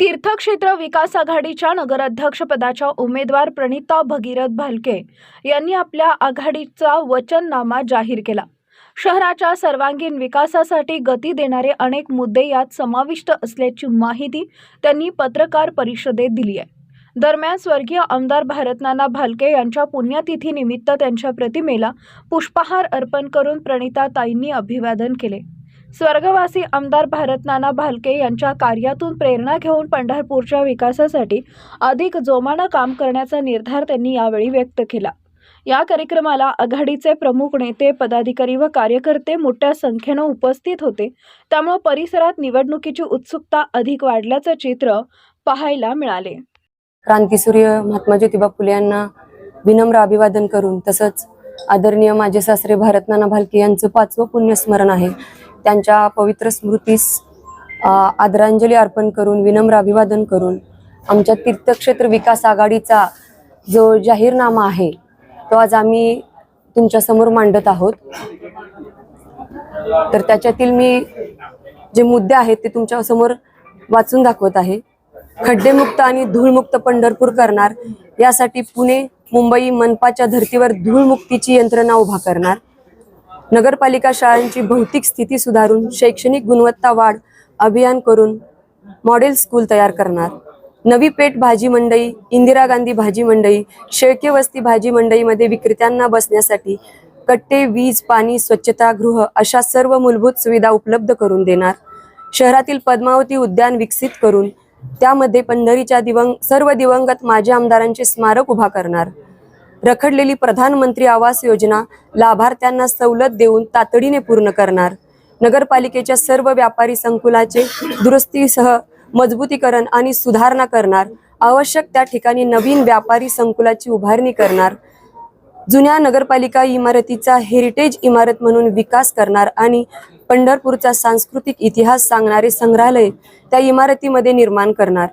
तीर्थक्षेत्र विकास आघाडीच्या नगराध्यक्षपदाच्या उमेदवार प्रणिता भगीरथ भालके यांनी आपल्या आघाडीचा वचननामा जाहीर केला. शहराच्या सर्वांगीण विकासासाठी गती देणारे अनेक मुद्दे यात समाविष्ट असल्याची माहिती त्यांनी पत्रकार परिषदेत दिली आहे. दरम्यान स्वर्गीय आमदार भारतनाना भालके यांच्या पुण्यतिथीनिमित्त त्यांच्या प्रतिमेला पुष्पहार अर्पण करून प्रणिताताईंनी अभिवादन केले. स्वर्गवासी आमदार भारतनाना भालके यांच्या कार्यातून प्रेरणा घेऊन पंढरपूरच्या विकासासाठी अधिक जोमानं काम करण्याचा निर्धार त्यांनी यावेळी व्यक्त केला. या कार्यक्रमाला आघाडीचे प्रमुख नेते पदाधिकारी व कार्यकर्ते मोठ्या संख्येनं उपस्थित होते. त्यामुळे परिसरात निवडणुकीची उत्सुकता अधिक वाढल्याचं चित्र पाहायला मिळाले. क्रांतीसूर्य महात्मा ज्योतिबा फुले यांना विनम्र अभिवादन करून तसंच आदरणीय माझे सासरे भारतनाना भालके यांचं पाचवं पुण्यस्मरण आहे. त्यांच्या पवित्र स्मृतीस आदरांजली अर्पण करून विनम्र अभिवादन करून आमच्या तीर्थक्षेत्र विकास आघाडीचा जो जाहीरनामा आहे तो आज आम्ही तुमच्यासमोर मांडत आहोत. तर त्याच्यातील मी जे मुद्दे आहेत ते तुमच्यासमोर वाचून दाखवत आहे. खड्डेमुक्त आणि धूळमुक्त पंढरपूर करणार यासाठी पुणे मुंबई मनपाच्या धर्तीवर धूळमुक्तीची यंत्रणा उभा करणार. नगरपालिका शाळांची भौतिक स्थिती सुधारून शैक्षणिक गुणवत्ता वाढ अभियान करून मॉडेल स्कूल तयार करणार. नवी पेठ भाजी मंडई इंदिरा गांधी भाजी मंडई शेळके वस्ती भाजी मंडईमध्ये विक्रेत्यांना बसण्यासाठी कट्टे वीज पाणी स्वच्छतागृह अशा सर्व मूलभूत सुविधा उपलब्ध करून देणार. शहरातील पद्मावती उद्यान विकसित करून त्यामध्ये पंढरीच्या दिवंग सर्व दिवंगत माजी आमदारांचे स्मारक उभा करणार. रखडलेली प्रधानमंत्री आवास योजना लाभार्थ्यांना सवलत देऊन तातडीने पूर्ण करणार. नगरपालिकेच्या सर्व व्यापारी संकुलाचे दुरुस्तीसह मजबूतीकरण आणि सुधारणा करणार. आवश्यक त्या ठिकाणी नवीन व्यापारी संकुलाची उभारणी करणार. जुन्या नगरपालिका इमारतीचा हेरिटेज इमारत म्हणून विकास करणार आणि पंढरपूरचा सांस्कृतिक इतिहास सांगणारे संग्रहालय त्या इमारतीमध्ये निर्माण करणार.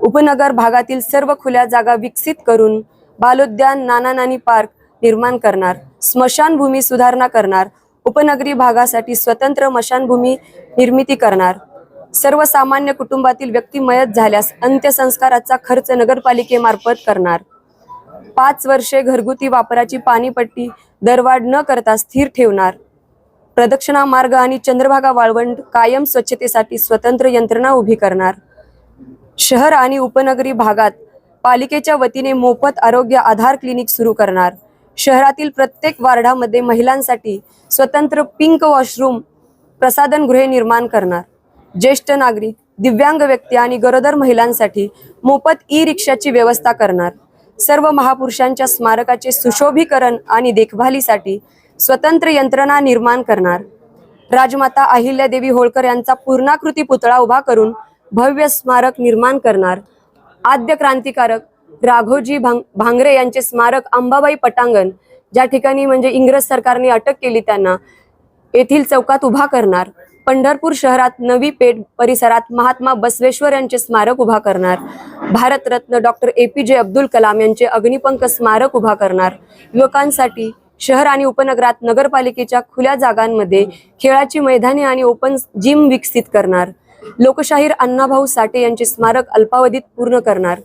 उपनगर भागातील सर्व खुल्या जागा विकसित करून बालोद्यान नाना नानी पार्क निर्माण करणार स्मशानभूमी सुधारणा करणार उपनगरी भागासाठी स्वतंत्र मशानभूमी निर्मिती करणार. सर्वसामान्य कुटुंबातील व्यक्ती मयत झाल्यास अंत्यसंस्काराचा खर्च नगरपालिकेमार्फत करणार. पाच वर्षे घरगुती वापराची पाणीपट्टी दरवाढ न करता स्थिर ठेवणार. प्रदक्षिणा मार्ग आणि चंद्रभागा वाळवंट कायम स्वच्छतेसाठी स्वतंत्र यंत्रणा उभी करणार. शहर आणि उपनगरी भागात पालिकेच्या वतीने मोफत आरोग्य आधार क्लिनिक सुरू करणार. शहरातील प्रत्येक वार्डामध्ये महिलांसाठी स्वतंत्र पिंक वॉशरूम प्रसाधनगृहे निर्माण करणार. ज्येष्ठ नागरिक दिव्यांग व्यक्ती आणि गरोदर महिलांसाठी मोफत ई रिक्षाची व्यवस्था करणार. सर्व महापुरुषांच्या स्मारकाचे सुशोभीकरण आणि देखभालीसाठी स्वतंत्र यंत्रणा निर्माण करणार. राजमाता अहिल्यादेवी होळकर यांचा पूर्णाकृती पुतळा उभा करून भव्य स्मारक निर्माण करणार. आद्य क्रांतिकारक राघोजी भांग भांगरे यांचे स्मारक अंबाबाई पटांगण ज्या ठिकाणी म्हणजे इंग्रज सरकारने अटक केली त्यांना येथील चौकात उभा करणार. पंढरपूर शहरात नवी पेठ परिसरात महात्मा बसवेश्वर यांचे स्मारक उभा करणार. भारतरत्न डॉक्टर ए पी जे अब्दुल कलाम यांचे अग्निपंख स्मारक उभा करणार. युवकांसाठी शहर आणि उपनगरात नगरपालिकेच्या खुल्या जागांमध्ये खेळाची मैदाने आणि ओपन जिम विकसित करणार. लोकशाहीर अण्णाभाऊ साठे यांचे स्मारक अल्पावधीत पूर्ण करणार.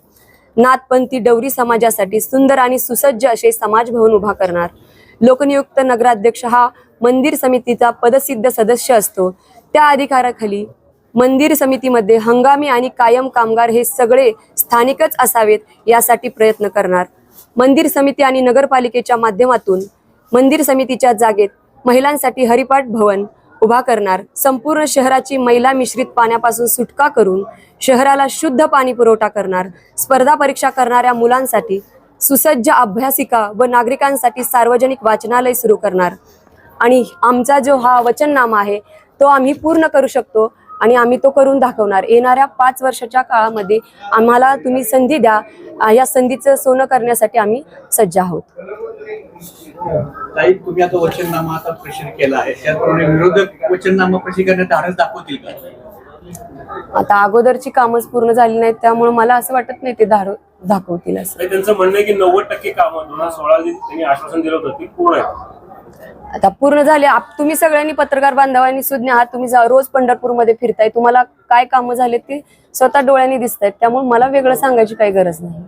नाथपंथी डवरी समाजासाठी सुंदर आणि सुसज्ज असे समाज भवन उभा करणार. लोकनियुक्त नगराध्यक्ष हा मंदिर समितीचा पदसिद्ध सदस्य असतो. त्या अधिकाराखाली मंदिर समितीमध्ये हंगामी आणि कायम कामगार हे सगळे स्थानिकच असावेत यासाठी प्रयत्न करणार. मंदिर समिती आणि नगरपालिकेच्या माध्यमातून मंदिर समितीच्या जागेत महिलांसाठी हरिपाठ भवन उभा करणार. संपूर्ण शहराची मैला मिश्रित पाण्यापासून सुटका करून शहराला शुद्ध पाणी पुरवठा करणार. स्पर्धा परीक्षा करणाऱ्या मुलांसाठी सुसज्ज अभ्यासिका व नागरिकांसाठी सार्वजनिक वाचनालय सुरू करणार. आणि आमचा जो हा वचननामा आहे तो आम्ही पूर्ण करू शकतो. आणि आम्ही तो करून दाखवणार. येणाऱ्या पाच वर्षाच्या काळामध्ये आम्हाला तुम्ही संधी द्या. या संधीचं सोनं करण्यासाठी आम्ही सज्ज आहोत. ताई तुम्ही आता वचननामा आता प्रश्न केला आहे. त्याप्रमाणे विरोधक वचननामा प्रश्न करण्यात धाडस दाखवतील का? आता अगोदरची कामच पूर्ण झाली नाहीत त्यामुळे मला असं वाटत नाही ते धार दाखवतील असं. त्यांचं म्हणणं आहे की नव्वद टक्के कामं दोन हजार सोळा त्यांनी आश्वासन दिलं होतं ती पूर्ण आहे आता पूर्ण झाले आप- तुम्ही सगळ्यांनी पत्रकार बांधवांनी सुज्ञ आहात तुम्ही जा- रोज पंढरपूरमध्ये फिरताय तुम्हाला काय कामं झाले ती स्वतः डोळ्यांनी दिसत आहेत त्यामुळे मला वेगळं सांगायची काही गरज नाही.